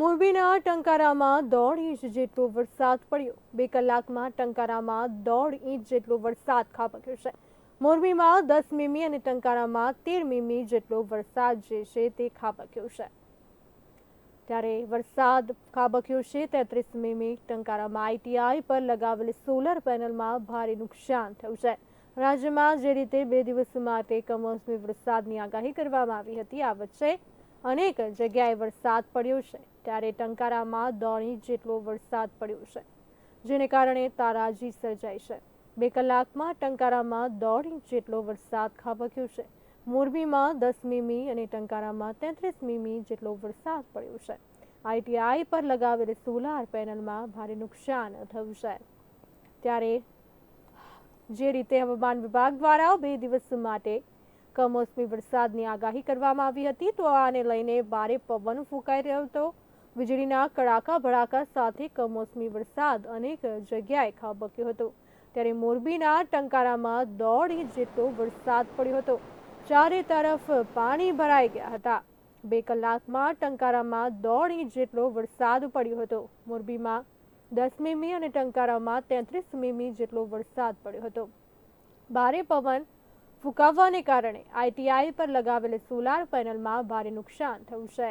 મોરબીના ટંકારામાં દોઢ ઇંચ જેટલો વરસાદ પડ્યો. બે કલાકમાં ટંકારામાં દોઢ ઇંચ જેટલો વરસાદ ખાબક્યો છે. મોરબીમાં દસ મીમી અને ટંકારામાં તેર મીમી જેટલો વરસાદ જે છે તે ખાબક્યો છે. ત્યારે વરસાદ ખાબક્યો છે તેત્રીસ મીમી. ટંકારામાં આઈટીઆઈ પર લગાવેલી સોલર પેનલમાં ભારે નુકસાન થયું છે. રાજ્યમાં જે રીતે બે દિવસ માટે કમોસમી વરસાદની આગાહી કરવામાં આવી હતી, આ વચ્ચે અનેક જગ્યાએ વરસાદ પડ્યો છે. ત્યારે ટંકારામાં ઇંચ જેટલો વરસાદ પડ્યો છે, જેને કારણે તારાજી સર્જાઈ છે. બે કલાકમાં ટંકારામાં દોઢ ઇંચ જેટલો વરસાદ ખાબક્યો છે. મોરબીમાં દસ મીમી અને ટંકારામાં તેત્રીસ મીમી જેટલો વરસાદ પડ્યો છે. આઈટીઆઈ પર લગાવેલ સોલાર પેનલમાં ભારે નુકસાન થયું છે. ત્યારે જે રીતે હવામાન વિભાગ દ્વારા બે દિવસ માટે કમોસમી વરસાદની આગાહી કરવામાં આવી હતી, તો આને લઈને ભારે પવન ફૂંકાઈ રહ્યો હતો. વીજળીના કડાકા ભડાકા સાથે કમોસમી વરસાદ અનેક જગ્યાએ ખાબક્યો હતો. ત્યારે મોરબીના ટંકારામાં દોઢ ઇંચ જેટલો વરસાદ પડ્યો હતો. ચારે તરફ પાણી ભરાઈ ગયા હતા. બે કલાકમાં ટંકારામાં દોઢ ઇંચ જેટલો વરસાદ પડ્યો હતો. મોરબીમાં દસ મીમી અને ટંકારામાં તેત્રીસ મીમી જેટલો વરસાદ પડ્યો હતો. ભારે પવન ફૂંકાવવાને કારણે આઈટીઆઈ પર લગાવેલ સોલાર પેનલમાં ભારે નુકસાન થયું છે.